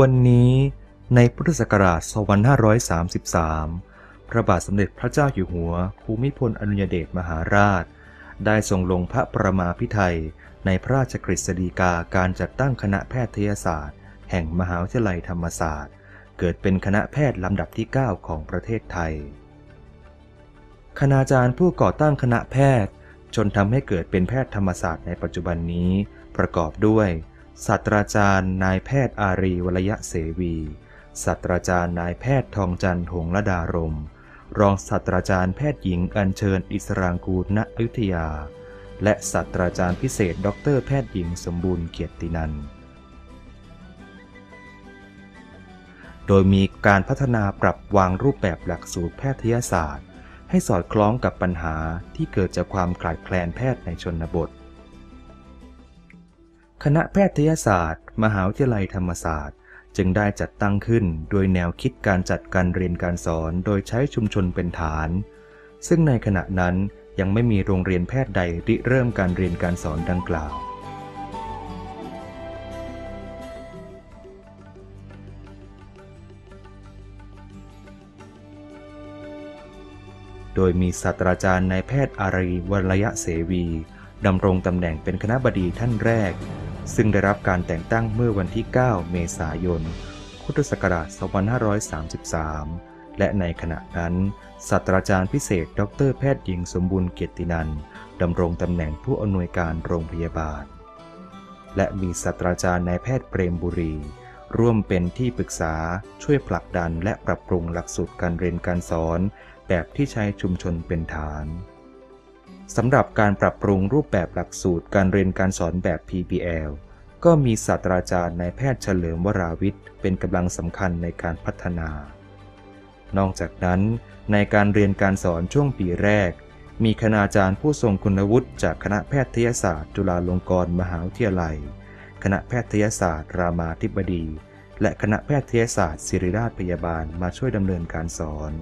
วันนี้ในพุทธศักราช 2533 พระบาทสมเด็จพระเจ้าอยู่หัว ภูมิพลอดุลยเดชมหาราช ได้ทรงลงพระประมาพิไทยในพระราชกฤษฎีกาการจัดตั้งคณะแพทยศาสตร์ แห่งมหาวิทยาลัยธรรมศาสตร์ เกิดเป็นคณะแพทย์ลำดับที่ 9 ของประเทศไทย คณาจารย์ผู้ก่อตั้งคณะแพทย์ จนทำให้เกิดเป็นแพทย์ธรรมศาสตร์ในปัจจุบันนี้ประกอบด้วย ศาสตราจารย์นายแพทย์อารีวรยะเสวีศาสตราจารย์นายแพทย์ทองจันทร์หงส์ระดารม รองศาสตราจารย์แพทย์หญิงอัญเชิญอิสรางกูลณอยุธยา และศาสตราจารย์พิเศษด็อกเตอร์แพทย์หญิงสมบูรณ์เกียรตินันโดยมีการพัฒนาปรับวางรูปแบบหลักสูตรแพทยศาสตร์ ให้สอดคล้องกับปัญหาที่เกิดจากความขาดแคลนแพทย์ในชนบท คณะแพทยศาสตร์ มหาวิทยาลัยธรรมศาสตร์ จึงได้จัดตั้งขึ้นโดยแนวคิดการจัดการเรียนการสอนโดยใช้ชุมชนเป็นฐาน ซึ่งในขณะนั้นยังไม่มีโรงเรียนแพทย์ใดริเริ่มการเรียนการสอนดังกล่าว โดยมีศาสตราจารย์นายแพทย์อารีวรยะเสวีดำรงตำแหน่งเป็นคณะบดีท่านแรก ซึ่งได้รับการแต่งตั้งเมื่อวันที่ 9 เมษายน พุทธศักราช 2533 และในขณะนั้น ศาสตราจารย์พิเศษ ดรแพทย์หญิงสมบูรณ์เกียรตินันท์ดำรงตำแหน่งผู้อำนวยการโรงพยาบาล และมีศาสตราจารย์นายแพทย์เปรมบุรี ร่วมเป็นที่ปรึกษาช่วยผลักดันและปรับปรุงหลักสูตรการเรียนการสอน แบบที่ใช้ชุมชนเป็นฐาน สำหรับการปรับปรุงรูปแบบหลักสูตรการเรียนการสอนแบบ PBL ก็มีศาสตราจารย์นายแพทย์เฉลิมวราวิทย์ เป็นกำลังสำคัญในการพัฒนา นอกจากนั้น ในการเรียนการสอนช่วงปีแรก มีคณาจารย์ผู้ทรงคุณวุฒิจากคณะแพทยศาสตร์ จุฬาลงกรณ์มหาวิทยาลัย คณะแพทยศาสตร์ รามาธิบดี และคณะแพทยศาสตร์ ศิริราชพยาบาลมาช่วยดำเนินการสอน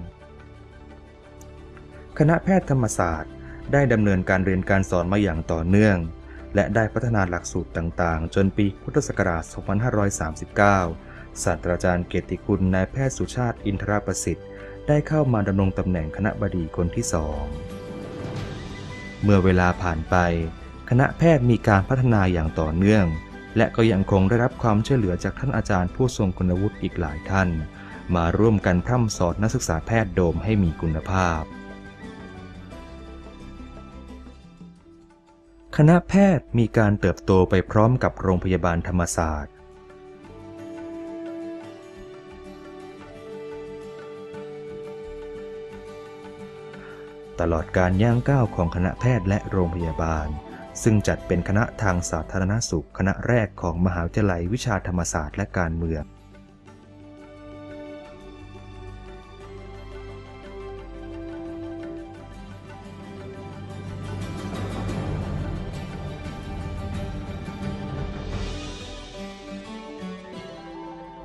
คณะแพทย์ธรรมศาสตร์ ได้ดำเนินการเรียนการสอนมาอย่างต่อเนื่อง และได้พัฒนาหลักสูตรต่างๆ จนปีพุทธศักราช 2539 ศาสตราจารย์เกติคุณนายแพทย์สุชาติอินทรประสิทธิ์ ได้เข้ามาดำรงตำแหน่งคณะบดีคนที่สองเมื่อเวลาผ่านไป คณะแพทย์มีการพัฒนาอย่างต่อเนื่อง และก็ยังคงได้รับความช่วยเหลือจากท่านอาจารย์ผู้ทรงคุณวุฒิอีกหลายท่าน มาร่วมกันพร่ำสอนนักศึกษาแพทย์โดมให้มีคุณภาพ คณะแพทย์มีการเติบโตไปพร้อมกับโรงพยาบาลธรรมศาสตร์ ตลอดการย่างก้าวของคณะแพทย์และโรงพยาบาล ซึ่งจัดเป็นคณะทางสาธารณสุขคณะแรกของมหาวิทยาลัยวิชาธรรมศาสตร์และการเมือง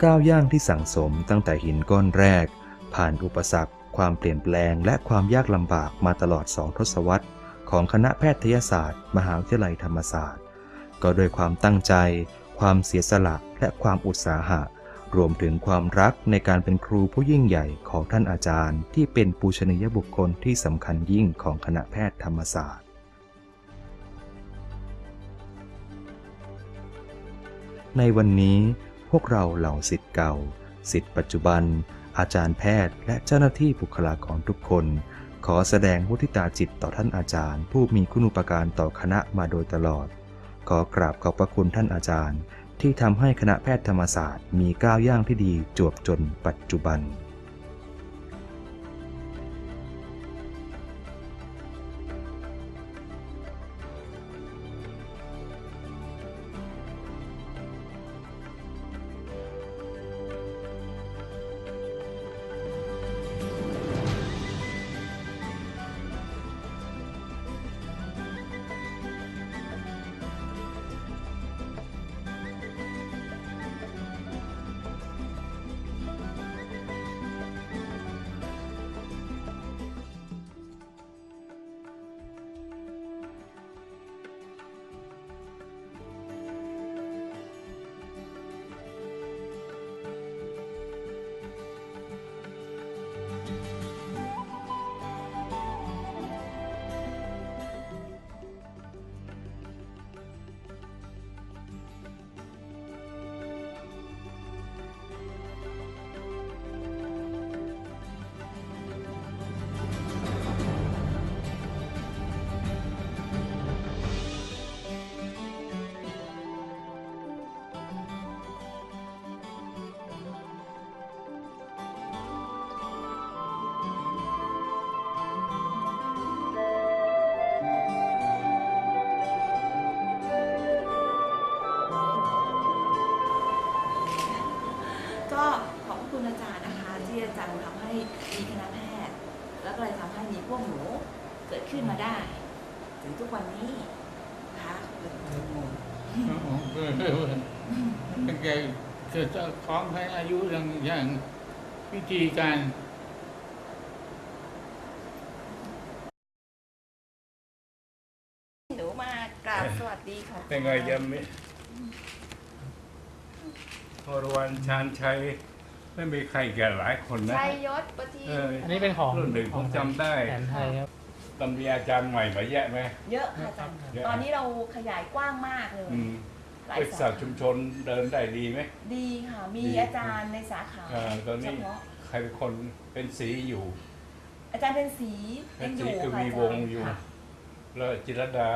ก้าวย่างที่สั่งสมตั้งแต่หินก้อนแรก ผ่านอุปสรรค ความเปลี่ยนแปลง และความยากลำบากมาตลอดสองทศวรรษ ของคณะแพทยศาสตร์ มหาวิทยาลัยธรรมศาสตร์ ก็โดยความตั้งใจ ความเสียสละและความอุตสาหะ รวมถึงความรักในการเป็นครูผู้ยิ่งใหญ่ของท่านอาจารย์ ที่เป็นปูชนียบุคคลที่สำคัญยิ่งของคณะแพทย์ธรรมศาสตร์ในวันนี้ พวกเราเหล่าสิทธิ์เก่าสิทธิ์ปัจจุบัน อาจารย์แพทย์ และเจ้าหน้าที่บุคลากรทุกคน ขอแสดงมุทิตาจิตต่อท่านอาจารย์ ผู้มีคุณูปการต่อคณะมาโดยตลอด ขอกราบขอบพระคุณท่านอาจารย์ ที่ทำให้คณะแพทย์ธรรมศาสตร์ มีก้าวย่างที่ดีจวบจนปัจจุบัน ก็ขอบคุณอาจารย์นะคะ ที่อาจารย์ทำให้มีคณะแพทย์ แล้วก็เลยทำให้มีพวกหนูเกิดขึ้นมาได้ ถึงทุกวันนี้นะคะเป็นไงเกิดจะฟ้องให้อายุอย่างอย่างวิธีการหนูมากราบสวัสดีค่ะ เป็นไงยังไม่ พรวันชาญชัยไม่มีใครแก่หลายคนนะชัยยศปฏิเอออันนี้เป็นของรุ่นหนึ่งผมจำได้แผนไทยครับตำมีอาจารย์ใหม่มาแยะไหม เยอะค่ะอาจารย์เยอะ ตอนนี้เราขยายกว้างมากเลยอืมหลายบริษัสาทขาชุมชนเดินได้ดีไหม ดีค่ะ มีดี อาจารย์ในสาขาเออตอนนี้เฉพาะใครเป็นคนเป็นสีอยู่อาจารย์เป็นสีเป็ยันงอสียู่คือค่ะมีอาจารวงอยู่ค่ะแล้วจิรดา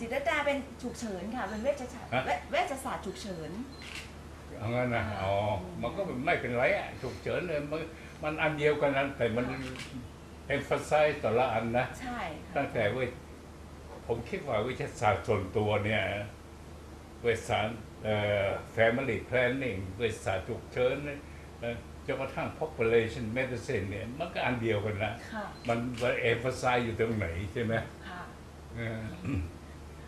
จิตรดาเป็นฉุกเฉินค่ะเป็นเวชศาสตร์ฮะ เวเวชศาสตร์ฉุกเฉิน เอางั้นนะอ๋อมันก็ไม่เป็นไรอะฉุกเฉินเลยมันมันอันเดียวกันนั้นแต่มันเอ็มฟัสไซต์ต่อละอันนะใช่ค่ะตั้งแต่เว้ยผมคิดว่าวิทยาศาสตร์ส่วนตัวเนี่ยเวชศาสตร์เอ่อ family planning เวชศาสตร์ฉุกเฉินเนี่ยเอ่อจนกระทั่ง population medicine เนี่ยมันก็อันเดียวกันนะค่ะมันเอ็มฟัสไซต์อยู่ตรงไหนใช่ไหมค่ะเออ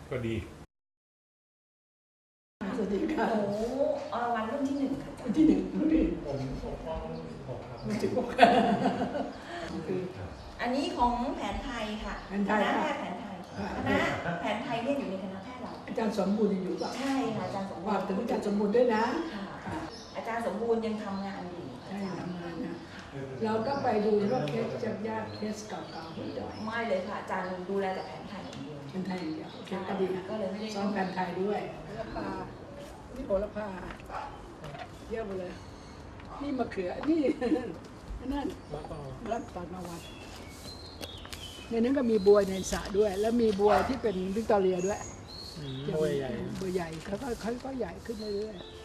ก็ดีสวัส ดีค่ะหนูอรวรรณรุ่นที่หนึ่งค่ะวันที่หนึ่งรู้ดิผมปกป้องผมครับวันที่หกคืออันนี้ของแผนไทยค่ะแผนไทคยณะค่ะแพทย์แผนไทยค่ะคณะแผนไทยเนี่ยอยู่ในคณะแพทย์เราอาจารย์สมบูรณ์ยังอยู่ป่ะใช่ค่ะอาจารย์สมบูว่ารณ์ถึงอาจารย์สมบูรณ์ด้วยนะค่ะค่ะอาจารย์สมบูรณ์ยังทำงานอยู่ใช่ทำงานนะเราต้องไปดูว่าเคสยากๆเคสเก่าๆหุ่นดอยไม่เลยค่ะอาจารย์ดูแลแต่แผนไทยอย่างเดียวเป็นไทยอย่างเดียวโอเคก็ดีนะก็เลยไม่ได้ซ้อมแผนไทยด้วยโหระพา นี่โหระพาเยอะไปเลย นี่มะเขือ นี่ นั่นมะกอกรักตอนมาวัดในนั้นก็มีบัวในสระด้วย แล้วมีบัวที่เป็นวิกตอเรียด้วยอืมบัวใหญ่บัวใหญ่เขาก็เขาก็ใหญ่ขึ้นเรื่อยๆ